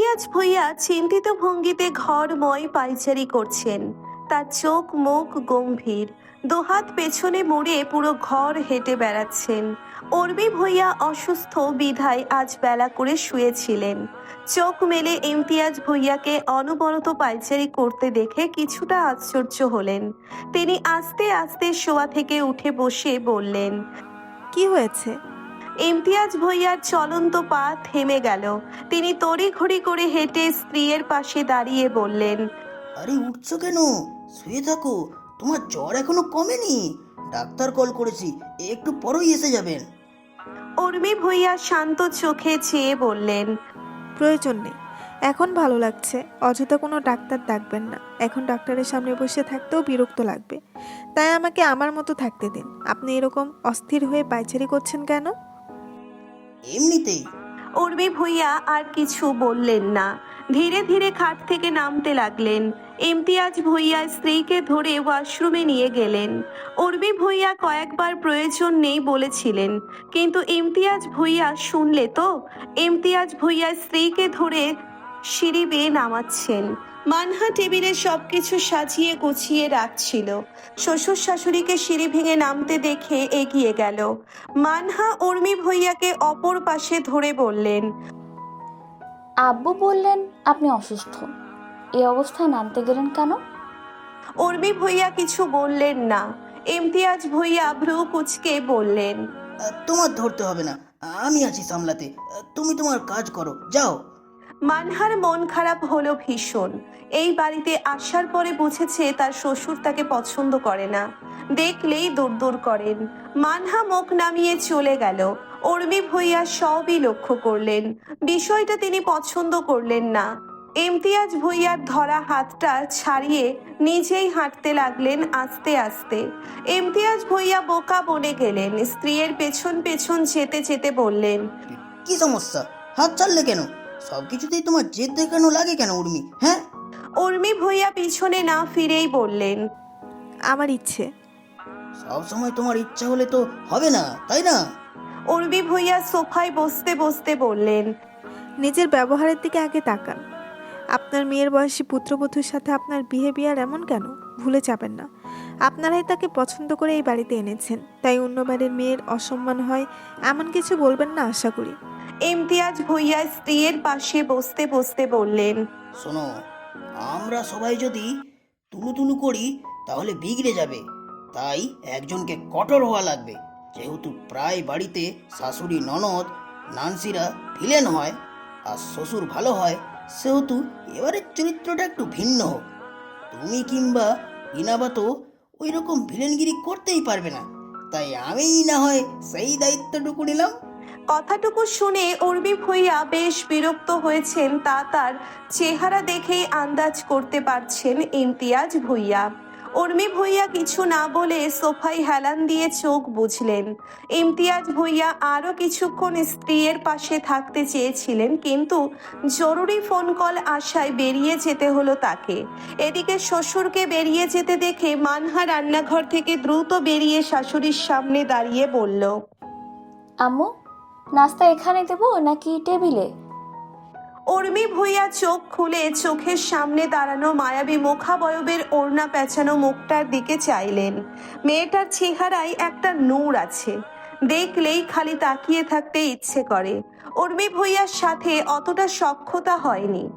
ইমতিয়াজ ভুইয়া চিন্তিত ভঙ্গিতে ঘরময় পাইচারি করছেন। তার চোখ মুখ গম্ভীর। দুহাত পেছনে মুড়ে পুরো ঘর হেঁটে বেড়াচ্ছেন। অর্বি ভুইয়া অসুস্থ বিধায় আজ বেলা করে শুয়েছিলেন। চোখ মেলে ইমতিয়াজ ভুইয়াকে অনবরত পাইচারি করতে দেখে কিছুটা আশ্চর্য হলেন। তিনি আস্তে আস্তে শোয়া থেকে উঠে বসে বললেন, কি হয়েছে? ইমতিয়াজ ভুইয়ার চলন্ত পা থেমে গেল। তিনি তড়ি তড়িঘড়ি করে হেঁটে স্ত্রীর পাশে দাঁড়িয়ে বললেন আরে উঠছো কেন? শুয়ে থাকো। তোমার জ্বর এখনও কমেনি। ডাক্তার কল করেছি একটু পরই এসে যাবেন। উর্মি ভুইয়া শান্ত চোখে চেয়ে বললেন প্রয়োজন নেই। এখন ভালো লাগছে। অযথা কোনো ডাক্তার ডাকবেন না। এখন ডাক্তারের সামনে বসে থাকতেও বিরক্ত লাগবে। তাই আমাকে আমার মতো থাকতে দিন। আপনি এরকম অস্থির হয়ে পাইচারি করছেন কেন? এমনিতেই। উর্মি ভুইয়া আর কিছু বললেন না। ধীরে ধীরে খাট থেকে নামতে লাগলেন। ইমতিয়াজ ভুইয়া স্ত্রীকে ধরে ওয়াশরুমে নিয়ে গেলেন। উর্মি ভুইয়া কয়েকবার প্রয়োজন নেই বলেছিলেন, কিন্তু ইমতিয়াজ ভুইয়া শুনলে তো? ইমতিয়াজ ভুইয়া স্ত্রীকে ধরে সিঁড়ি বেয়ে নামাচ্ছেন। মানহা টেবিলে সবকিছু সাজিয়ে গুছিয়ে রাখছিল। শ্বশুর শাশুড়িকে সিঁড়ি ভেঙে নামতে দেখে এগিয়ে গেল। মানহা উর্মি ভুইয়াকে অপর পাশে ধরে বললেন আব্বু বললেন আপনি অসুস্থ। এই অবস্থায় নামতে গেলেন কেন? উর্মি ভুইয়া কিছু বললেন না। ইমতিয়াজ ভুইয়া ভ্রু কুচকে বললেন তোমার ধরতে হবে না। আমি আছি সামলাতে। তুমি তোমার কাজ করো। যাও। মানহার মন খারাপ হলো ভীষণ। এই বাড়িতে আসার পরে বুঝেছে তার শ্বশুর তাকে পছন্দ করে না। দেখলেই দূর দূর করেন। মানহা মুখ নামিয়ে চলে গেল। অর্মি ভুইয়া সবই লক্ষ্য করলেন। বিষয়টা তিনি পছন্দ করলেন না। ইমতিয়াজ ভুইয়ার ধরা হাতটা ছাড়িয়ে নিজেই হাঁটতে লাগলেন আস্তে আস্তে। ইমতিয়াজ ভুইয়া বোকা বনে গেলেন। স্ত্রীর পেছন পেছন যেতে যেতে বললেন, কি সমস্যা? হাত ছাড়লে কেন? সব কিছুতেই তোমার জেদ দেখানো লাগে কেন উর্মি? হ্যাঁ? উর্মি ভুইয়া পিছনে না ফিরেই বললেন আমার ইচ্ছে। সব সময় তোমার ইচ্ছা হলে তো হবে না তাই না? উর্মি ভুইয়া সোফায় বসতে বসতে বললেন নিজের ব্যবহারের দিকে আগে তাকান। আপনার মেয়ের বয়সী পুত্রবধূর সাথে আপনার বিহেভিয়ার এমন কেন? ভুলে যাবেন না। আপনারাই তাকে পছন্দ করে এই বাড়িতে এনেছেন। তাই অন্য বাড়ির মেয়ের অসম্মান হয় এমন কিছু বলবেন না আশা করি। ইমতিয়াজ ভুইয়া স্ত্রীর পাশে বসতে বসতে বললেন, শোনো, আমরা সবাই যদি তুলু তুলু করি, তাহলে বিগড়ে যাবে। তাই একজনকে কঠোর হওয়া লাগবে। যেহেতু প্রায় বাড়িতে শাশুড়ি ননদ, নানসিরা ভিলেন হয়, আর শ্বশুর ভালো হয়, সেহেতু এবারের চরিত্রটা একটু ভিন্ন হোক। তুমি কিংবা ইনাবা তো ওই রকম ভিলেনগিরি করতেই পারবে না। তাই আমিই না হয় সেই দায়িত্বটুকু নিলাম। কথাটুকু শুনে উর্মি ভুইয়া বেশ বিরক্ত হয়েছেন। তা তার চেহারা দেখেই আন্দাজ করতে পারছেন ইমতিয়াজ ভুইয়া। উর্মি ভুইয়া কিছু না বলে সোফায় হেলান দিয়ে চোখ বুঝলেন। ইমতিয়াজ ভুইয়া আরও কিছুক্ষণ স্ত্রীর পাশে থাকতে চেয়েছিলেন, কিন্তু জরুরি ফোন কল আসায় বেরিয়ে যেতে হলো তাকে। এদিকে শ্বশুরকে বেরিয়ে যেতে দেখে মানহা রান্নাঘর থেকে দ্রুত বেরিয়ে শাশুড়ির সামনে দাঁড়িয়ে বলল, আম্মু নাস্তা এখানে দেবো নাকি টেবিলে? উর্মি ভুইয়া চোখ খুলে চোখের সামনে দাঁড়ানো মায়াবী মুখাবয়বের ওড়না পেঁচানো মুখটার দিকে চাইলেন। মেয়েটার চেহারায় একটা নূর আছে। দেখলেই খালি তাকিয়ে থাকতে ইচ্ছে করে। উর্মি ভুইয়ার সাথে অতটা সক্ষতা হয়নি।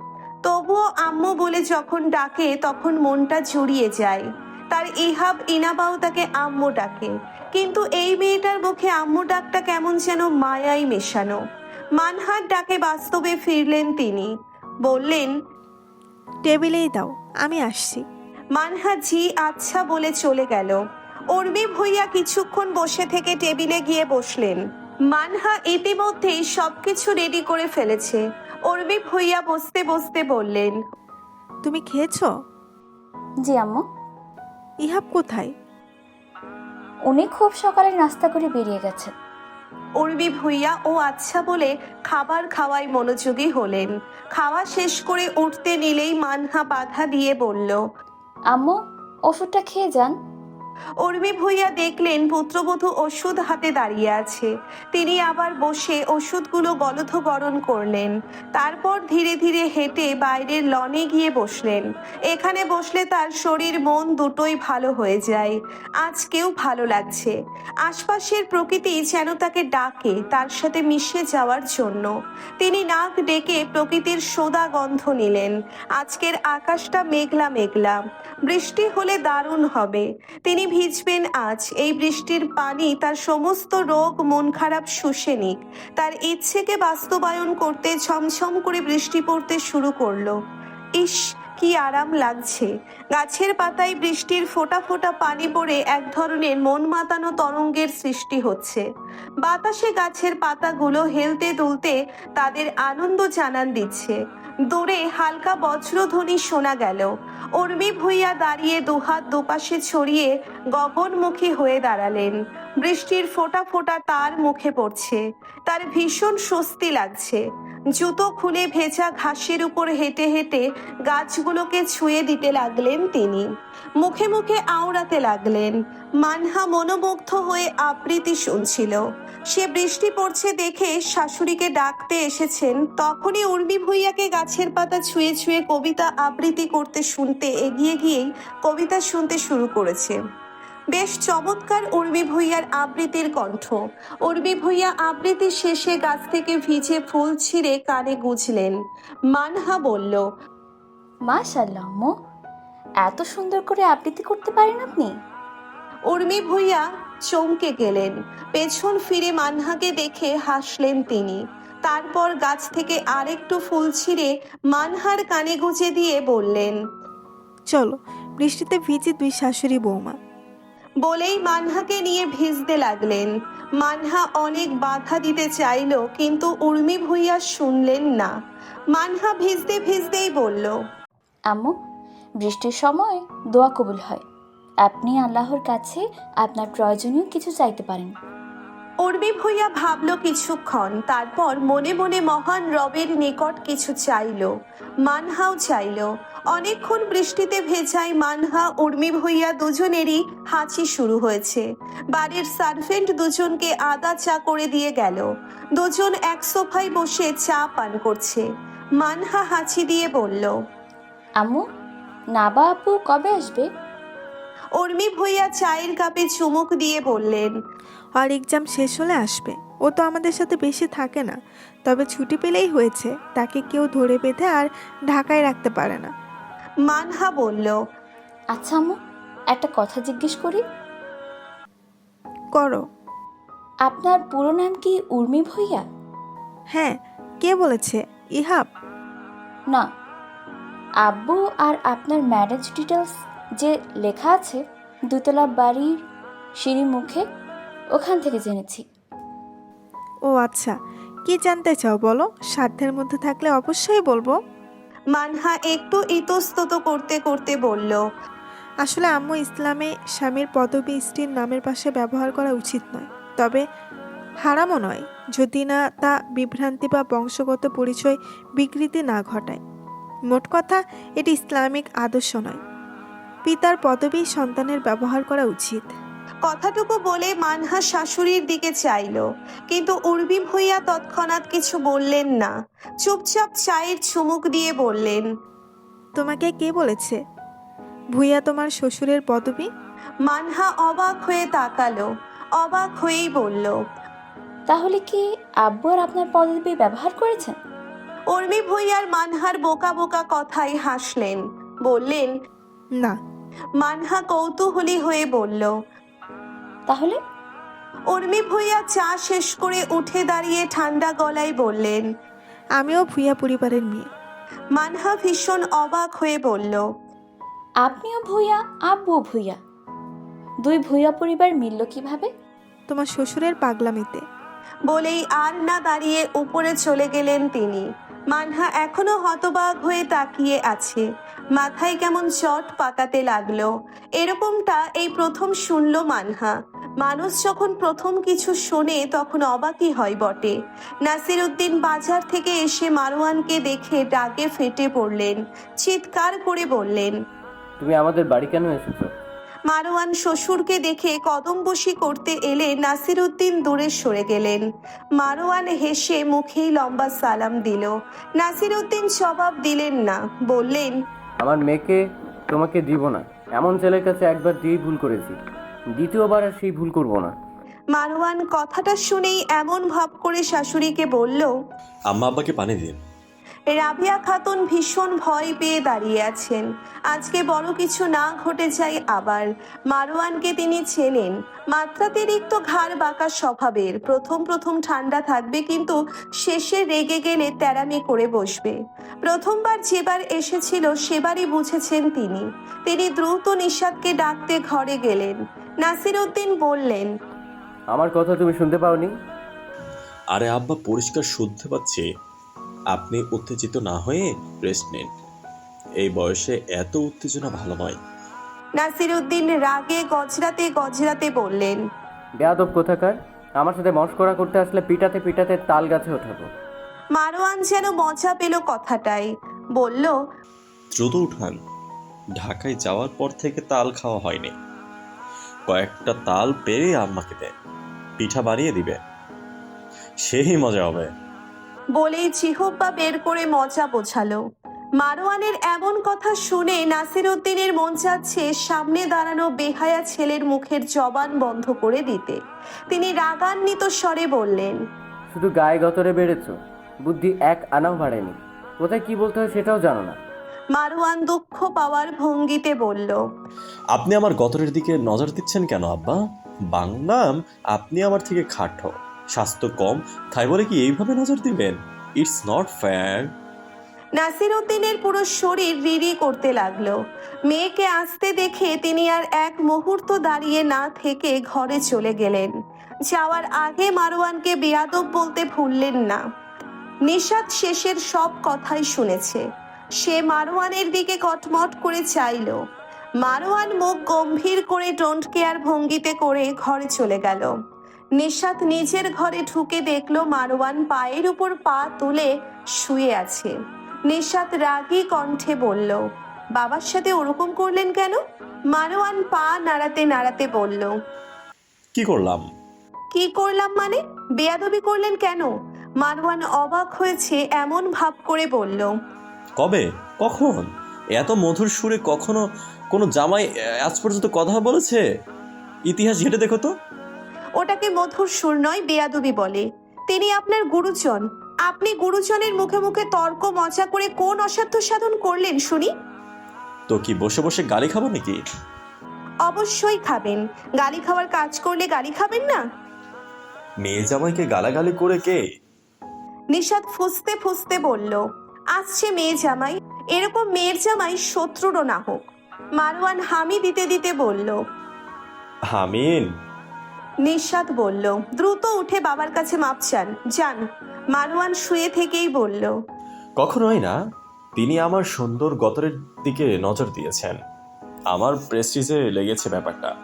তবুও আম্মু বলে যখন ডাকে তখন মনটা জুড়িয়ে যায়। তার ইহাব ইনাবাও তাকে আম্মু ডাকে। কিন্তু এই মেয়েটার মুখে আম্মু ডাকটা কেমন যেন মায়াই মেশানো। মানহার ডাকে বাস্তবে ফিরলেন তিনি। বললেন টেবিলেই দাও আমি আসছি। মানহা জি আচ্ছা বলে চলে গেল। উর্মি ভুইয়া কিছুক্ষণ বসে থেকে টেবিলে গিয়ে বসলেন। মানহা ইতিমধ্যেই সবকিছু রেডি করে ফেলেছে। উর্মি ভুইয়া বসতে বসতে বললেন তুমি খেয়েছো? জি আম্মু। ইহাব কোথায়? উনি খুব সকালে নাস্তা করে বেরিয়ে গেছেন। অর্বি ভুইয়া ও আচ্ছা বলে খাবার খাওয়ায় মনোযোগী হলেন। খাওয়া শেষ করে উঠতে নিলেই মানহা বাধা দিয়ে বলল আম্মু ওষুধটা খেয়ে যান। উর্মি ভুইয়া দেখলেন পুত্রবধূ ওষুধ হাতে দাঁড়িয়ে আছে। তিনি আবার বসে ওষুধগুলো গলথগরণ করলেন। তারপর ধীরে ধীরে হেঁটে বাইরের লনে গিয়ে বসলেন। এখানে বসলে তার শরীর, মন দুটোই ভালো হয়ে যায়। আজকেও ভালো লাগছে। আশপাশের প্রকৃতি যেন তাকে ডাকে, তার সাথে মিশে যাওয়ার জন্য। তিনি নাক ডেকে প্রকৃতির সোদা গন্ধ নিলেন। আজকের আকাশটা মেঘলা মেঘলা। বৃষ্টি হলে দারুণ হবে। তিনি ভিজবেন আজ। এই বৃষ্টির পানি তার সমস্ত রোগ, মন খারাপ শুষে নিক। তার ইচ্ছেকে বাস্তবায়ন করতে ছমছম করে বৃষ্টি পড়তে শুরু করল। ইস, কি আরাম লাগছে। গাছের পাতায় বৃষ্টির ফোটা ফোটা পানি পড়ে এক ধরনের মন মাতানো তরঙ্গের সৃষ্টি হচ্ছে। বাতাসে গাছের পাতাগুলো হেলতে দুলতে তাদের আনন্দ জানান দিচ্ছে। দূরে হালকা বজ্রধ্বনি শোনা গেল। উর্মি ভুইয়া দাঁড়িয়ে দুহাত দুপাশে ছড়িয়ে গগনমুখী হয়ে দাঁড়ালেন। বৃষ্টির ফোঁটা ফোঁটা তার মুখে পড়ছে। তার ভীষণ স্বস্তি লাগছে। জুতো খুলে ভেজা ঘাসের উপর হেঁটে হেঁটে গাছগুলোকে ছুঁয়ে দিতে লাগলেন তিনি। মুখে মুখে আওড়াতে লাগলেন। মানহা মনোমুগ্ধ হয়ে আবৃত্তি শুনছিল। সে বৃষ্টি পড়ছে দেখে শাশুড়িকে ডাকতে এসেছেন। তখনই উর্মি ভুইয়াকে গাছের পাতা ছুঁয়ে ছুঁয়ে কবিতা আবৃত্তি করতে শুনতে এগিয়ে গিয়েই কবিতা শুনতে শুরু করেছে। বেশ চমৎকার উর্মি ভুইয়ার আবৃত্তির কণ্ঠ। উর্মি ভুইয়া আবৃত্তি শেষে গাছ থেকে ভিজে ফুল ছিঁড়ে কানে গুজলেন। মানহা বলল মাশাল্লাহ এত সুন্দর করে আবৃত্তি করতে পারেন আপনি? উর্মি ভুইয়া চমকে গেলেন। পেছন ফিরে মানহাকে দেখে হাসলেন তিনি। তারপর গাছ থেকে আরেকটু ফুল ছিঁড়ে মানহার কানে গুঁজে দিয়ে বললেন চলো বৃষ্টিতে ভিজি দুই শাশুড়ি বৌমা। বলেই মানহাকে নিয়ে ভিজতে লাগলেন। মানহা অনেক বাধা দিতে চাইলো কিন্তু উর্মি ভুইয়া শুনলেন না। মানহা ভিজতে ভিজতেই বলল আম্মু বৃষ্টির সময় দোয়া কবুল হয়। আপনি আল্লাহর কাছে আপনার প্রয়োজনীয় কিছু চাইতে পারেন। উর্মি ভুইয়া ভাবলো কিছুক্ষণ তারপর মনে মনে মহান রবের নিকট কিছু চাইল মানহাও চাইলো। অনেকক্ষণ বৃষ্টিতে ভেজায় মানহা উর্মি ভুইয়া দুজনেরই হাঁচি শুরু হয়েছে। বাড়ির সার্ভেন্ট দুজনকে আদা চা করে দিয়ে গেল। দুজন এক সোফায় বসে চা পান করছে। মানহা হাঁচি দিয়ে বলল আম্মু নাবা আপু কবে আসবে? উর্মি ভুইয়া চায়ের কাপে চুমুক দিয়ে বললেন আর এক্সাম শেষ হলে আসবে। ও তো আমাদের সাথে বেশি থাকে না। তবে ছুটি পেলেই হয়েছে। তাকে কেউ ধরে বেঁধে আর ঢাকায় রাখতে পারে না। মানহা বলল আচ্ছা আম্মু একটা কথা জিজ্ঞেস করি? করো। আপনার পুরো নাম কি উর্মি ভুইয়া? হ্যাঁ কে বলেছে? ইহাব? না আব্বু আর আপনার ম্যারেজ ডিটেলস যে লেখা আছে দুতলা বাড়ির সিঁড়ি মুখে ওখান থেকে জেনেছি। ও আচ্ছা কি জানতে চাও বলো? সাধ্যের মধ্যে থাকলে অবশ্যই বলব। মানহা একটু ইতস্তত করতে করতে বলল আসলে আম্মু ইসলামে স্বামীর পদবী স্ত্রীর নামের পাশে ব্যবহার করা উচিত নয়। তবে হারামও নয় যদি না তা বিভ্রান্তি বা বংশগত পরিচয় বিকৃতি না ঘটায়। মোট কথা এটি ইসলামিক আদর্শ নয়। পিতার পদবী সন্তানের ব্যবহার করা উচিত। কথাটুকু বলে মানহা শাশুড়ির দিকে চাইলো। কিন্তু উর্বি ভুইয়া তৎক্ষণাৎ কিছু বললেন না। চুপচাপ চায়ের চুমুক দিয়ে বললেন তোমাকে কে বলেছে? ভুইয়া তোমার শ্বশুরের পদবী? মানহা অবাক হয়ে তাকালো। অবাক হয়েই বলল তাহলে কি আব্বু আর আপনার পদবি ব্যবহার করেছেন? উর্মি ভুইয়ার মানহার বোকা বোকা কথায় হাসলেন। বললেন না মানহা কৌতূহলী হয়ে বলল তাহলে? উর্মি ভুইয়া চা শেষ করে উঠে দাঁড়িয়ে ঠান্ডা গলায় বললেন আমিও ভুইয়া পরিবারের মেয়ে। মানহা ভীষণ অবাক হয়ে বলল আপনিও ভুইয়া আব্বুও ভুইয়া। দুই ভুইয়া পরিবার মিলল কীভাবে? তোমার শ্বশুরের পাগলামিতে। বলেই আর না দাঁড়িয়ে উপরে চলে গেলেন তিনি। মানহা এখনও হতবাক হয়ে তাকিয়ে আছে। মাথায় কেমন চট পাকাতে লাগল। এরকমটা এই প্রথম শুনলো মানহা। মানুষ যখন প্রথম কিছু শোনে তখন অবাকই হয় বটে। নাসির উদ্দিন বাজার থেকে এসে মারোয়ানকে দেখে ডাকে ফেটে পড়লেন। চিৎকার করে বললেন তুমি আমাদের বাড়ি কেন এসেছ? মারোয়ান শ্বশুরকে দেখে কদম বসি করতে এলে নাসিরুদ্দিন দূরে সরে গেলেন। মারোয়ান হেসে মুখেই লম্বা সালাম দিল। নাসিরুদ্দিন জবাব দিলেন না বললেন আমার মেয়েকে তোমাকে দিব না। এমন ছেলের কাছে একবার দিয়ে ভুল করেছি দ্বিতীয়বার আর সেই ভুল করব না। মারওয়ান কথাটা শুনেই এমন ভাব করে শাশুড়িকে বলল আম্মা আব্বাকে পানি দিন। রাবিয়া খাতুন ভীষণ ভয় পেয়ে দাঁড়িয়ে আছেন। আজকে বড় কিছু না ঘটে যায় আবার। মারোয়ানকে তিনি চেনেন। মাত্রাতিরিক্ত ঘাড় বাঁকা স্বভাবের। প্রথম প্রথম ঠান্ডা থাকবে কিন্তু শেষে রেগে গেলে তেরামি করে বসবে। প্রথমবার যেবার এসেছিল সেবারই বুঝেছেন তিনি। তিনি দ্রুত নিষাদকে ডাকতে ঘরে গেলেন। নাসিরউদ্দিন বললেন আমার কথা তুমি শুনতে পাওনি? আরে আব্বা পরিষ্কার শুনতে পাচ্ছি। আপনি উত্তেজিত না হয়ে রেস্ট নিন। এই বয়সে এত উত্তেজনা ভালো নয়। নাসিরউদ্দিন রাগে গজরাতে গজরাতে বললেন বেয়াদব কোথাকার? আমার সাথে মস্করা করতে আসলে পিটাতে পিটাতে তাল গাছে ওঠাবো। মারোয়ান যেন মজা পেল কথাটাই বলল দ্রুত উঠান। ঢাকায় যাওয়ার পর থেকে তাল খাওয়া হয়নি। কয়েকটা তাল পেরে আম্মাকে দেয় পিঠা বানিয়ে দিবে। সেই মজা হবে। বলেই চিহব্বা বের করে মজা বোঝালো। মারোয়ানের এমন কথা শুনে নাসিরউদ্দিনের মন চাচ্ছে সামনে দাঁড়ানো বেহায়া ছেলের মুখের জবান বন্ধ করে দিতে। তিনি রাগান্বিত স্বরে বললেন শুধু গায়ে গতরে বেড়েছ বুদ্ধি এক আনাও বাড়েনি। কোথায় কি বলতে হয় সেটাও জানো না। মারোয়ান দুঃখ পাওয়ার ভঙ্গিতে বলল আপনি আমার গতরের দিকে নজর দিচ্ছেন কেন আব্বা? বাংলাম আপনি আমার থেকে খাটো। স্বাস্থ্য কম, তাই বলে কি এইভাবে নজর দিবেন? ইটস নট ফেয়ার নাসিরউদ্দিনের পুরো শরীর রিরি করতে লাগল। মেয়েকে আসতে দেখে তিনি আর এক মুহূর্ত দাঁড়িয়ে না থেকে ঘরে চলে গেলেন। যাওয়ার আগে মারোয়ানকে বেয়াদব বলতে ভুললেন না। নিশাদ শেষের সব কথাই শুনেছে। সে মারোয়ানের দিকে কটমট করে চাইল। মারোয়ান মুখ গম্ভীর করে ডোন্ট কেয়ার ভঙ্গিতে করে ঘরে চলে গেল। নিশাত নিজের ঘরে ঢুকে দেখল মারোয়ান পায়ের উপর পা তুলে শুয়ে আছে। নিশাত রাগী কণ্ঠে বলল বাবার সাথে ওরকম করলেন কেন? মারোয়ান পা নাড়াতে নাড়াতে বলল কি করলাম? কি করলাম মানে? বেয়াদবি করলেন কেন? মারওয়ান অবাক হয়েছে এমন ভাব করে বলল কবে? কখন? এত মধুর সুরে কখনো কোনো জামাই আজ পর্যন্ত কথা বলেছে? ইতিহাস ঘেটে দেখো তো। ওটাকে মধুর সুর নয় বেয়াদবি বলে। তিনি আপনার গুরুজন। আপনি গুরুজনের মুখে মুখে তর্ক মজা করে কোন অসাধ্য সাধন করলেন শুনি? তো কি বসে বসে গালি খাব নাকি? অবশ্যই খাবেন। গালি খাওয়ার কাজ করলে গালি খাবেন না? মেয়ে জামাইকে গালাগালি করে কে? নিষাদ ফুসতে ফুসতে বলল আসছে মেয়ে জামাই। এরকম মেয়ের জামাই শত্রুরও না হোক। মারওয়ান হামি দিতে দিতে বলল হামিন? নিঃসাদ বলল, দ্রুত উঠে বাবার কাছে মাপ চান। যান। মারওয়ান শুয়ে থেকেই বলল কখনোই না, তিনি আমার সুন্দর গতরের দিকে নজর দিয়েছেন। আমার প্রেস্টিজে লেগেছে ব্যাপারটা।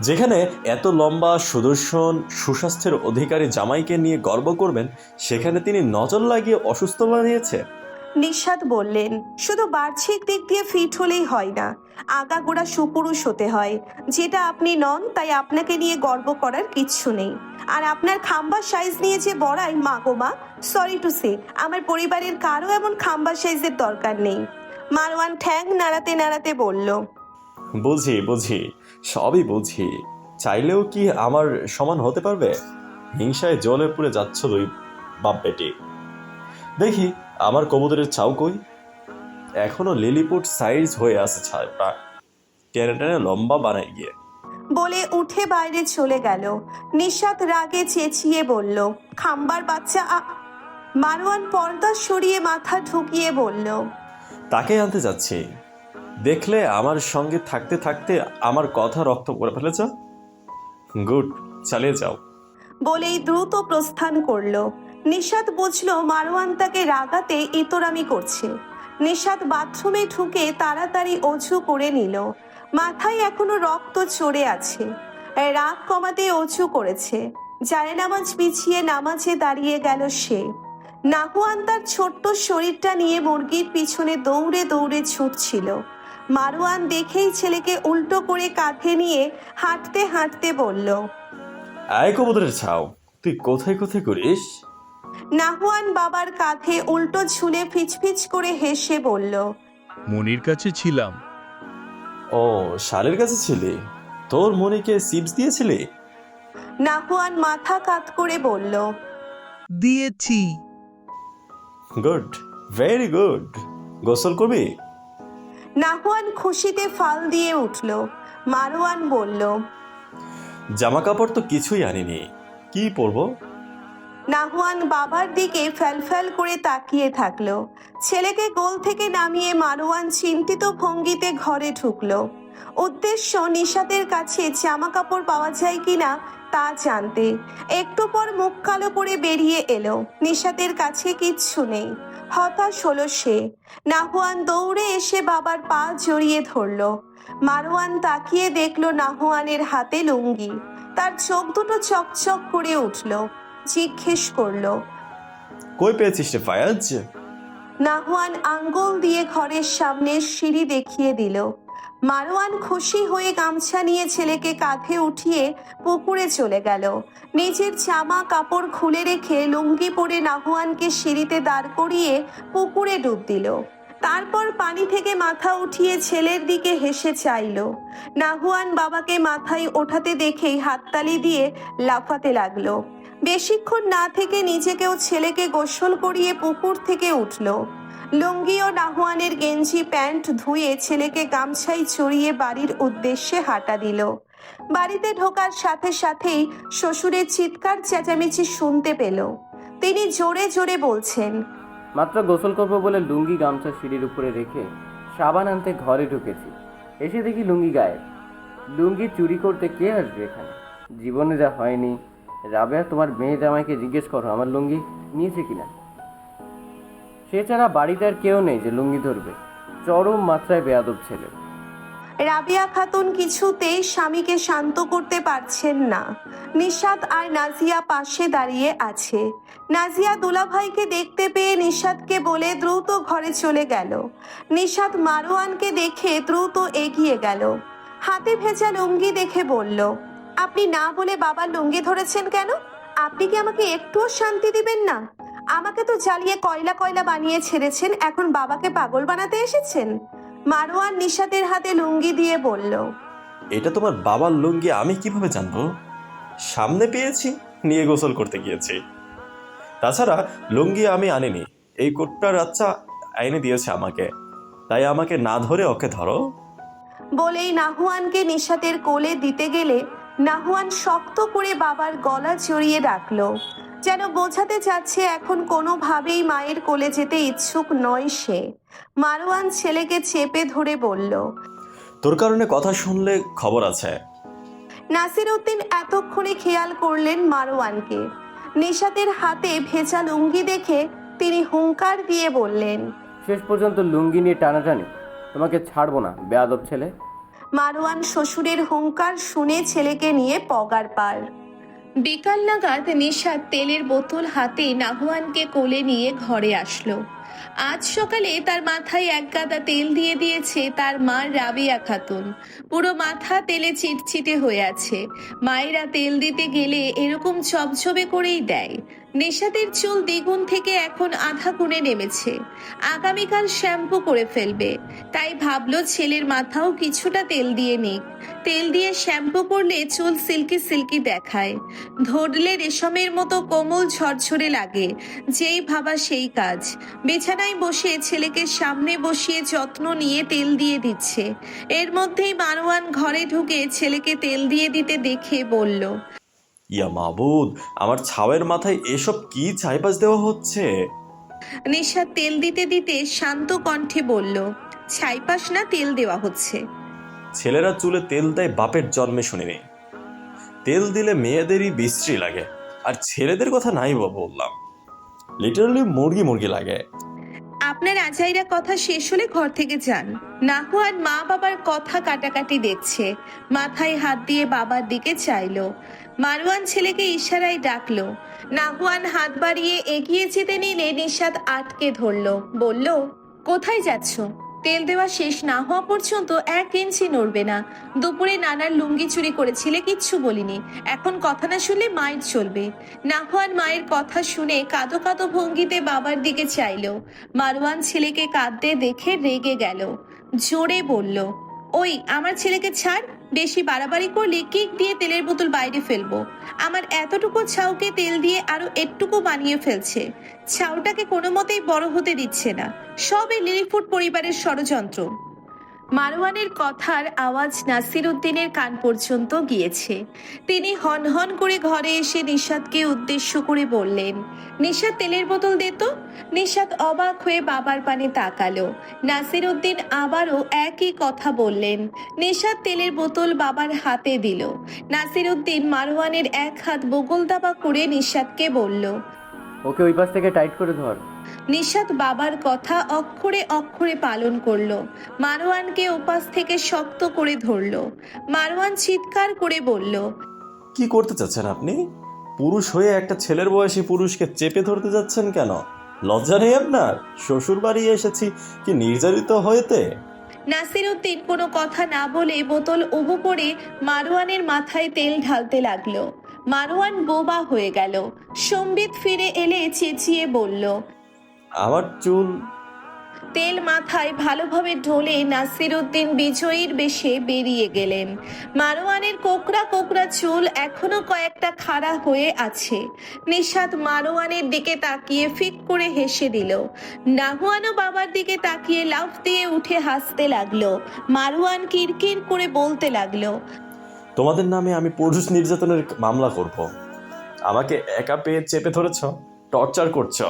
যেখানে এত লম্বা সুদর্শন, সুস্বাস্থ্যের অধিকারী জামাইকে নিয়ে গর্ব করবেন, সেখানে তিনি নজর লাগিয়ে অসুস্থ বানিয়েছে নিঃসাদ বললেন, শুধু বাহ্যিক দিক দিয়ে ফিট হলেই হয় না। আগাগোড়া সুপুরুষ হতে হয়। যেটা আপনি নন, তাই আপনাকে নিয়ে গর্ব করার কিচ্ছু নেই। আর আপনার খাম্বা সাইজ নিয়ে যে বড়াই, মা গো মা সরি টু সে আমার পরিবারের কারও এমন খাম্বা সাইজের দরকার নেই। মারওয়ান ঠ্যাং নাড়াতে নাড়াতে বলল, বুঝি বুঝি, সবই বুঝি। চাইলেও কি আমার সমান হতে পারবে? হিংসায় জলে পুড়ে যাচ্ছ দুই বাপ বেটি। দেখি আমার কবুতরের চাউ কই? এখনও লিলিপুট সাইজ হয়ে আছে ছাড়টা টেনে টেনে লম্বা বানাই গিয়ে। বলে উঠে বাইরে চলে গেল। নিশাত রাগে চেঁচিয়ে বলল খাম্বার বাচ্চা আ-" মারওয়ান পর্দা সরিয়ে মাথা ঢুকিয়ে বলল তাকে আনতে যাচ্ছি। দেখলে আমার সঙ্গে থাকতে থাকতে আমার কথা রক্ত করে ফেলেছ? গুড চালিয়ে যাও। বলেই দ্রুত প্রস্থান করল। নিশাত বুঝলো মারওয়ান তাকে রাগাতে ইতরামি করছে। নিশাত বাথরুমে ঢুকে তাড়াতাড়ি অজু করে নিল। মাথায় এখনও রক্ত চড়ে আছে। রাগ কমাতে অজু করেছে। নামাজ পিছিয়ে নামাজে দাঁড়িয়ে গেল সে। নাহুয়ান তার ছোট্ট শরীরটা নিয়ে মুরগির পিছনে দৌড়ে দৌড়ে ছুটছিল। মারোয়ান দেখেই ছেলেকে উল্টো করে কাঁধে নিয়ে হাঁটতে হাঁটতে বলল, আয় কবুতরের ছাও, তুই কোথায় কোথায় করিস? নাহুয়ান বাবার কাঁধে উল্টো ঝুলে ফিচফিচ করে হেসে বলল মনির কাছে ছিলাম। ও শালের কাছে ছিলে? তোর মনিকে সিপস দিয়েছিলে? নাহুয়ান মাথা কাত করে বলল দিয়েছি। Good very good. গোসল করবি? নাহুয়ান খুশিতে ফাল দিয়ে উঠল মারোয়ান বলল জামা কাপড় তো কিছুই আনিনি। কি পরবো? নাহুয়ান বাবার দিকে ফ্যালফ্যাল করে তাকিয়ে থাকল। ছেলেকে গোল থেকে নামিয়ে মারোয়ান চিন্তিত ভঙ্গিতে ঘরে ঢুকলো। উদ্দেশ্য নিশাতের কাছে জামা কাপড় পাওয়া যায় কিনা তা জানতে একটু পর মুখ কালো করে বেরিয়ে এলো। নিশাতের কাছে কিচ্ছু নেই। হতাশ হলো সে। নাহুয়ান দৌড়ে এসে বাবার পা জড়িয়ে ধরলো। মারোয়ান তাকিয়ে দেখল নাহুয়ানের হাতে লুঙ্গি। তার চোখ দুটো চকচক করে উঠল। জিজ্ঞেস করল। কই পেয়েছিস রে ফায়াজ? নাহুয়ান আঙ্গুল দিয়ে ঘরের সামনে সিঁড়ি দেখিয়ে দিল। মারওয়ান খুশি হয়ে গামছা নিয়ে ছেলেকে কাঁধে উঠিয়ে পুকুরে চলে গেল। নিজের জামা কাপড় খুলে রেখে লুঙ্গি পরে নাহুয়ানকে সিঁড়িতে দাঁড় করিয়ে পুকুরে ডুব দিল। তারপর পানি থেকে মাথা উঠিয়ে ছেলের দিকে হেসে চাইল। নাহুয়ান বাবাকে মাথায় ওঠাতে দেখেই হাততালি দিয়ে লাফাতে লাগল। বেশিক্ষণ না থেকে নিজেকেও ছেলেকে গোসল করিয়ে পুকুর থেকে উঠল। লুঙ্গি ও নাহুয়ানের গেঞ্জি প্যান্ট ধুয়ে ছেলেকে গামছাই চড়িয়ে বাড়ির উদ্দেশ্যে হাঁটা দিল। বাড়িতে ঢোকার সাথে সাথেই শ্বশুরের চিৎকার চেঁচামেচি শুনতে পেল। তিনি জোরে জোরে বলছেন, মাত্র গোসল করব বলে লুঙ্গি গামছা সিঁড়ির উপরে রেখে সাবান আনতে ঘরে ঢুকেছি। এসে দেখি লুঙ্গি গায়ে লুঙ্গি চুরি করতে কে আসবে এখানে? জীবনে যা হয়নি রাবেয়া, তোমার মেয়ে জামাইকে জিজ্ঞেস করো, আমার লুঙ্গি নিয়েছে কিনা? সে ছাড়া বাড়িতে আর কেউ নেই যে লুঙ্গি ধরবে। চরম মাত্রায় বেয়াদব ছেলে। রাবিয়া খাতুন কিছুতেই স্বামীকে শান্ত করতে পারছেন না। নিশাত আর নাজিয়া পাশে দাঁড়িয়ে আছে। নাজিয়া দুলাভাইকে দেখতে পেয়ে নিশাতকে বলে দ্রুত ঘরে চলে গেল। নিশাত মারোয়ানকে দেখে দ্রুত এগিয়ে গেল। হাতে ভেজা লুঙ্গি দেখে বলল আপনি না বলে বাবার লুঙ্গি ধরেছেন কেন? আপনি কি আমাকে একটুও শান্তি দিবেন না? আমাকে তো জ্বালিয়ে কয়লা কয়লা বানিয়ে ছেড়েছেন এখন বাবাকে পাগল বানাতে এসেছেন? মারোয়ান নিশাতের হাতে লুঙ্গি দিয়ে বলল এটা তোমার বাবার লুঙ্গি আমি কীভাবে জানব? সামনে পেয়েছি নিয়ে গোসল করতে গিয়েছি। তাছাড়া লুঙ্গি আমি আনিনি এই কোটটার আচ্ছা আইনে দিয়েছে আমাকে। তাই আমাকে না ধরে ওকে ধরো। বলেই নাহুয়ানকে নিশাতের কোলে দিতে গেলে নাহুয়ান শক্ত করে বাবার গলা জড়িয়ে রাখল যেন বোঝাতে চাচ্ছে এখন কোনোভাবেই মায়ের কোলে যেতে ইচ্ছুক নয় সে। মারোয়ান ছেলেকে চেপে ধরে বলল তোর কারণে কথা শুনলে খবর আছে। নাসির উদ্দিন এতক্ষণে খেয়াল করলেন মারোয়ানকে নিশাতের হাতে ভেজা লুঙ্গি দেখে তিনি হুঙ্কার দিয়ে বললেন শেষ পর্যন্ত লুঙ্গি নিয়ে টানাটানি তোমাকে ছাড়বো না বেয়াদব ছেলে। মারোয়ান শ্বশুরের হুঙ্কার শুনে ছেলেকে নিয়ে পগার পার। বিকাল নাগাদ নিশাদ তেলের বোতল হাতে নাহুয়ানকে কোলে নিয়ে ঘরে আসলো। আজ সকালে তার মাথায় এক গাদা তেল দিয়ে দিয়েছে তার মা রাবিয়া খাতুন। পুরো মাথা তেলে চিটচিটে হয়ে আছে। মায়েরা তেল দিতে গেলে এরকম চবছবে করেই দেয়। নেশাদের চুল দ্বিগুণ থেকে এখন আধা গুণে নেমেছে। আগামীকাল শ্যাম্পু করে ফেলবে। তাই ভাবলো ছেলের মাথাও কিছুটা তেল দিয়ে নিক। তেল দিয়ে শ্যাম্পু করলে চুল সিল্কি সিল্কি দেখায়। ধরলে রেশমের মতো কোমল ঝরঝরে লাগে। যেই ভাবা সেই কাজ। বিছানায় বসে ছেলেকে সামনে বসিয়ে যত্ন নিয়ে তেল দিয়ে দিচ্ছে। এর মধ্যেই মারোয়ান ঘরে ঢুকে ছেলেকে তেল দিয়ে দিতে দেখে বলল ইয়া মাবুদ আমার ছাওয়ের মাথায় এসব কি চাইপাস দেওয়া হচ্ছে? নিশা তেল দিতে দিতে শান্ত কণ্ঠে বলল ছাইপাস না তেল দেওয়া হচ্ছে? ছেলেরা চুলে তেল দেয় বাপের জন্মে শুনিনি। তেল দিলে মেয়েদেরই বিশ্রী লাগে আর ছেলেদের কথা নাই বা বললাম। লিটারালি মুরগি মুরগি লাগে। আপনার আজাইরা কথা শেষ হলে ঘর থেকে যান। নাহুয়ান মা বাবার কথা কাটাকাটি দেখছে। মাথায় হাত দিয়ে বাবার দিকে চাইলো। মারওয়ান ছেলেকে ইশারায় ডাকলো। নাহুয়ান হাত বাড়িয়ে এগিয়ে যেতে নিলে নিষাদ আটকে ধরলো। বলল, কোথায় যাচ্ছ? তেল দেওয়া শেষ না হওয়া পর্যন্ত এক ইঞ্চি নড়বে না। দুপুরে নানার লুঙ্গি চুরি করেছিলে, কিচ্ছু বলিনি। এখন কথা না শুনলে মায়ের চলবে। নাহওয়ান মায়ের কথা শুনে কাঁদো কাঁদো ভঙ্গিতে বাবার দিকে চাইলো। মারওয়ান ছেলেকে কাঁদতে দেখে রেগে গেল। জোরে বলল, ওই, আমার ছেলেকে ছাড় বেশি বাড়াবাড়ি করলে কেক দিয়ে তেলের বোতল বাইরে ফেলব। আমার এতটুকু ছাউকে তেল দিয়ে আরও একটুকু বানিয়ে ফেলছে। ছাউটাকে কোনো মতেই বড় হতে দিচ্ছে না। সবই লিলিফুট পরিবারের ষড়যন্ত্র। মারওয়ানের কথার আওয়াজ নাসির উদ্দিনের কান পর্যন্ত গিয়েছে। তিনি হন হন করে ঘরে এসে নিশাদকে উদ্দেশ্য করে বললেন নিশাদ তেলের বোতল দে তো। নিশাদ অবাক হয়ে বাবার পানে তাকালো। নাসির উদ্দিন আবারও একই কথা বললেন। নিশাদ তেলের বোতল বাবার হাতে দিল। নাসির উদ্দিন মারওয়ানের এক হাত বগল দাবা করে নিশাদকে বলল, ওকে ওই পাশ থেকে টাইট করে ধর। নিশাদ বাবার কথা অক্ষরে অক্ষরে পালন করল। মারওয়ানকে ওপাশ থেকে শক্ত করে ধরলো। মারওয়ান চিৎকার করে বলল কি করতে চাচ্ছেন আপনি? পুরুষ হয়ে একটা ছেলের বয়সী পুরুষকে চেপে ধরতে যাচ্ছেন কেন? লজ্জা নেই আপনার? শ্বশুর বাড়ি এসেছি কি নির্যাতিত হয়েতে? নাসির উদ্দিন কোনো কথা না বলে বোতল উবু করে মারওয়ানের মাথায় তেল ঢালতে লাগল। মারওয়ান বোবা হয়ে গেল। সম্বিত ফিরে এলে চেঁচিয়ে বলল আমার চুল। তেল মাথায় ভালোভাবে ঢোলে নাসির উদ্দিন বিজয়ীর বেশে বেরিয়ে গেলেন। মারোয়ানের কোকড়া কোকড়া চুল এখনও কয়েকটা খাড়া হয়ে আছে। নিশাদ মারোয়ানের দিকে তাকিয়ে ফিক করে হেসে দিল। নাহুয়ানও বাবার দিকে তাকিয়ে লাফ দিয়ে উঠে হাসতে লাগল। মারোয়ান কিরকির করে বলতে লাগল তোমাদের নামে আমি পুরুষ নির্যাতনের মামলা করব। আমাকে একা পেয়ে চেপে ধরেছ? টর্চার করছ?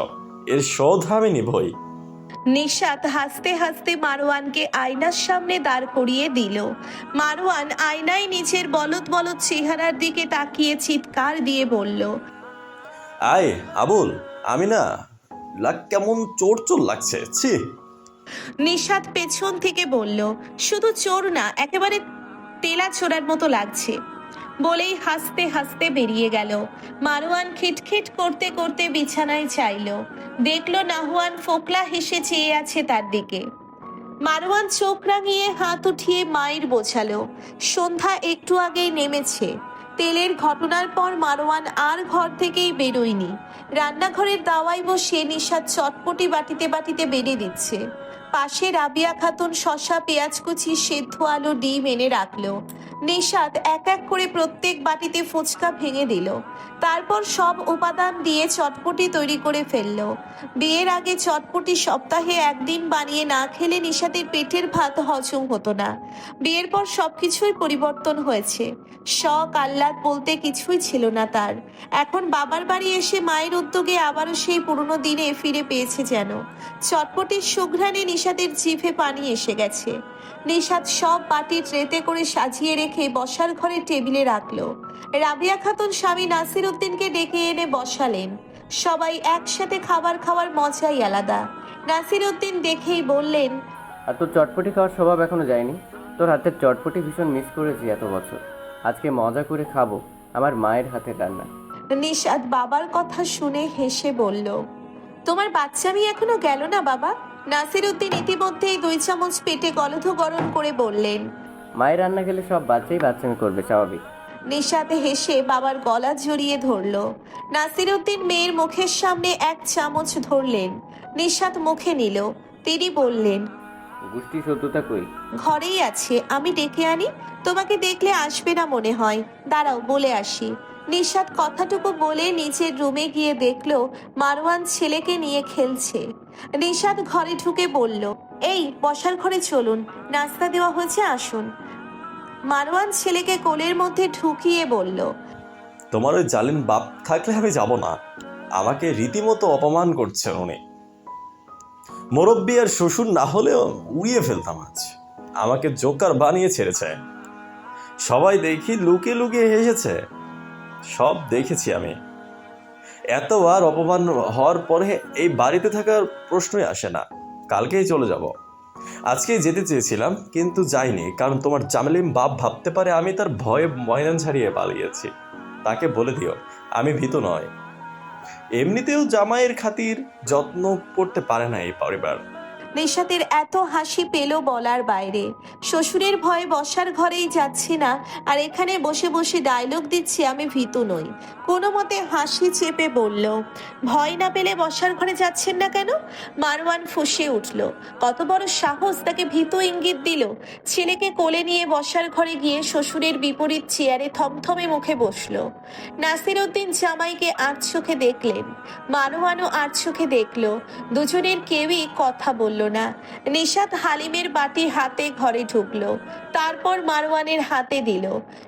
এর শোধ আমি নিবই নিশাত হাসতে হাসতে মারোয়ানকে আয়নার সামনে দাঁড় করিয়ে দিল। মারোয়ান আয়নায় নিজের বলদ বলদ চেহারার দিকে তাকিয়ে চিৎকার দিয়ে বলল আয় আবুল আমি না লাগ কেমন চোর চোর লাগছে ছি। নিশাত পেছন থেকে বলল শুধু চোর না একেবারে তেলা চোরার মতো লাগছে। বলেই হাসতে হাসতে বেরিয়ে গেল। মারোয়ান খিটখিট করতে করতে বিছানায় চাইল। দেখল নাহুয়ান ফোকলা হেসে চেয়ে আছে তার দিকে। মারওয়ান চোখ রাঙিয়ে হাত উঠিয়ে মায়ের বোঝালো, সন্ধ্যা একটু আগেই নেমেছে। তেলের ঘটনার পর মারওয়ান আর ঘর থেকেই বেরোয়নি। রান্নাঘরের দাওয়ায় বসে নিশাদ চটপটি বাটিতে বাটিতে বেড়ে দিচ্ছে। পাশে রাবিয়া খাতুন শশা পেঁয়াজ কুচি, সেদ্ধ আলু, ডিম এনে রাখল। নিশাদ এক এক করে প্রত্যেক বাটিতে ফুচকা ভেঙে দিল। তারপর সব উপাদান দিয়ে চটপটি তৈরি করে ফেলল। বিয়ের আগে চটপটি সপ্তাহে একদিন বানিয়ে না খেলে নিশাদের পেটের ভাত হজম হতো না। বিয়ের পর সবকিছুই পরিবর্তন হয়েছে। শখ, আহ্লাদ বলতে কিছুই ছিল না তার। এখন বাবার বাড়ি এসে মায়ের উদ্যোগে আবারও সেই পুরনো দিনে ফিরে পেয়েছে যেন। চটপটির সুঘ্রাণে নিশাদের জিভে পানি এসে গেছে। নিশাদ সব বাটি ট্রেতে করে সাজিয়ে রেখে বসার ঘরে টেবিলে রাখল। রাবিয়া খাতুন স্বামী নাসির উদ্দিনকে ডেকে এনে বসালেন। সবাই একসাথে খাবার খাওয়ার মজাই আলাদা। নাসির উদ্দিন দেখেই বললেন আর তোর চটপটি খাওয়ার স্বভাব এখনও যায়নি? তোর হাতের চটপটি ভীষণ মিস করেছি এত বছর। আজকে মজা করে খাব আমার মায়ের হাতের রান্না। নিশাদ বাবার কথা শুনে হেসে বলল তোমার বাচ্চা বাচ্চামি এখনও গেল না বাবা? নাসির উদ্দিন ইতিমধ্যেই দুই চামচ পেটে গলধ গরম করে বললেন মায়ের রান্না খেলে সব বাচ্চাই বাচ্চামি করবে স্বাভাবিক। নিশাদ হেসে বাবার গলা জড়িয়ে ধরলো। নাসির উদ্দিন মেয়ের মুখের সামনে এক চামচ ধরলেন। নিশাদ মুখে নিল। তিনি বললেন গোষ্ঠী শত্রুতা কই? ঘরেই আছে আমি ডেকে আনি। তোমাকে দেখলে আসবে না মনে হয়। দাঁড়াও বলে আসি। নিশাদ কথাটুকু বলে নিচের রুমে গিয়ে দেখল মারওয়ান ছেলেকে নিয়ে খেলছে। নিশাদ ঘরে ঢুকে বলল, এই বসার ঘরে চলুন, নাস্তা দেওয়া হয়েছে, আসুন। মারওয়ান ছেলেকে কোলের মধ্যে ঢুকিয়ে বলল, তোমার ওই জালিম বাপ থাকলে আমি যাব না। আমাকে রীতিমতো অপমান করছে উনি। মুরব্বী আর শ্বশুর না হলেও উড়িয়ে ফেলতাম আজ। আমাকে জোকার বানিয়ে ছেড়েছে। সবাই দেখি লুকিয়ে লুকিয়ে হেসেছে। সব দেখেছি আমি। এতবার অপমান হওয়ার পরে এই বাড়িতে থাকার প্রশ্নই আসে না। কালকেই চলে যাব। আজকেই যেতে চেয়েছিলাম, কিন্তু যাইনি, কারণ তোমার জামেলিম বাপ ভাবতে পারে আমি তার ভয়ে ময়দান ছাড়িয়ে পালিয়েছি। তাকে বলে দিও, আমি ভীত নয়। এমনিতেও জামাইয়ের খাতির যত্ন করতে পারে না এই পরিবার। নেশাতের এত হাসি পেল বলার বাইরে। শ্বশুরের ভয়ে বসার ঘরেই যাচ্ছি না, আর এখানে বসে বসে ডায়লগ দিচ্ছি আমি ভীতু নই। কোনো মতে হাসি চেপে বলল, ভয় না পেলে বসার ঘরে যাচ্ছেন না কেন? মারওয়ান ফুঁসে উঠল। কত বড় সাহস তাকে ভীত ইঙ্গিত দিল। ছেলেকে কোলে নিয়ে বসার ঘরে গিয়ে শ্বশুরের বিপরীত চেয়ারে থমথমে মুখে বসল। নাসির উদ্দিন জামাইকে আট চোখে দেখলেন। মারওয়ানও আট চোখে দেখল। দুজনের কেউই কথা বলল না। নিশাত হালিমের বাটি হাতে ঘরে ঢুকলো। তারপর মারওয়ানের হাতে দিল।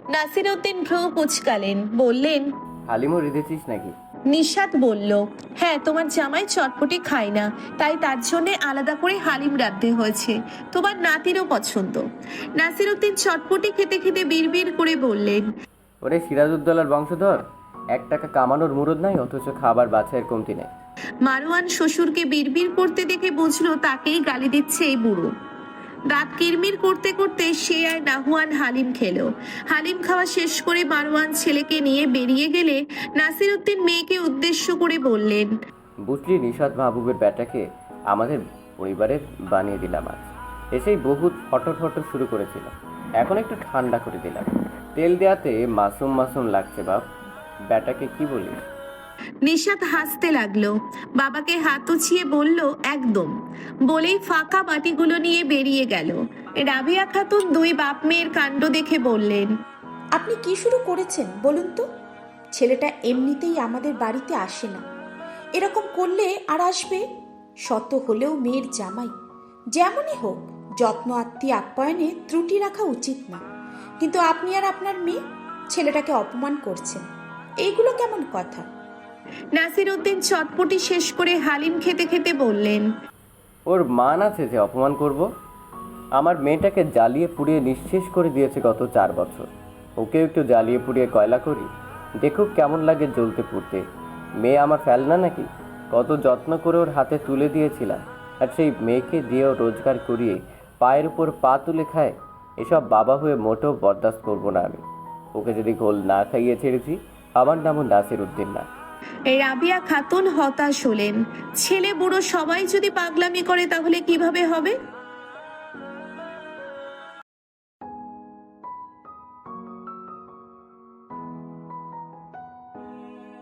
নাসির উদ্দিন ভ্রু কুচকালেন বললেন হালিমও রেঁধেছিস নাকি? নিশাত বলল হ্যাঁ তোমার জামাই চটপটি খায় না তাই তার জন্য আলাদা করে হালিম রাঁধতে হয়েছে। তোমার নাতিরও পছন্দ। নাসির উদ্দিন চটপটি খেতে খেতে বিড়বিড় করে বললেন ওরে সিরাজউদ্দৌলার বংশধর এক টাকা কামানোর মুরদ নাই অথচ খাবার বাছাইয়ের কমতি নেই। মারওয়ান শ্বশুরকে বিড়বিড় করতে দেখে বুঝলো তাকেই গালি দিচ্ছে এই বুড়ো। দাঁত কিরমির করতে করতে সে আর নাহুয়ান হালিম খেলো। হালিম খাওয়া শেষ করে মারওয়ান ছেলেকে নিয়ে বেরিয়ে গেলে নাসির উদ্দিন মেয়েকে উদ্দেশ্য করে বললেন, বুঝলি নিশাদ মাহবুবের ব্যাটাকে আমাদের পরিবারের বানিয়ে দিলাম আজ। এসেই বহুত ফটর ফটর শুরু করেছিল। এখন একটু ঠান্ডা করে দিলাম। তেল দেওয়াতে মাসুম মাসুম লাগছে বাপ। ব্যাটাকে কি বলিস? নিশাত হাসতে লাগল। বাবাকে হাত উছিয়ে বলল, একদম। বলেই ফাঁকা বাটিগুলো নিয়ে বেরিয়ে গেল। রাবিয়া খাতুন দুই বাপ মেয়ের কাণ্ড দেখে বললেন, আপনি কি শুরু করেছেন বলুন তো? ছেলেটা এমনিতেই আমাদের বাড়িতে আসে না। এরকম করলে আর আসবে? শত হলেও মেয়ের জামাই। যেমনই হোক, যত্ন, আত্মীয় আপ্যায়নে ত্রুটি রাখা উচিত না। কিন্তু আপনি আর আপনার মেয়ে, ছেলেটাকে অপমান করছেন। এইগুলো কেমন কথা? নাসির উদ্দিন চটপটি শেষ করে হালিম খেতে খেতে বললেন, ওর মান আছে যে অপমান করব। আমার মেয়েটাকে জ্বালিয়ে পুড়িয়ে নিঃশেষ করে দিয়েছে গত চার বছর। ওকে একটু জ্বালিয়ে পুড়িয়ে কয়লা করি, দেখুক কেমন লাগে জ্বলতে পুড়তে। মেয়ে আমার ফেলনা নাকি? কত যত্ন করে ওর হাতে তুলে দিয়েছিলাম। আর সেই মেয়েকে দিয়েও রোজগার করিয়ে পায়ের উপর পা তুলে খায়, এসব বাবা হয়ে মোটেও বরদাস্ত করব না আমি। ওকে যদি গোল না খাইয়ে ছেড়েছি, আমার নামও নাসির উদ্দিন না। রাবিয়া খাতুন হতাশ হলেন। ছেলে বুড়ো সবাই যদি পাগলামি করে তাহলে কীভাবে হবে?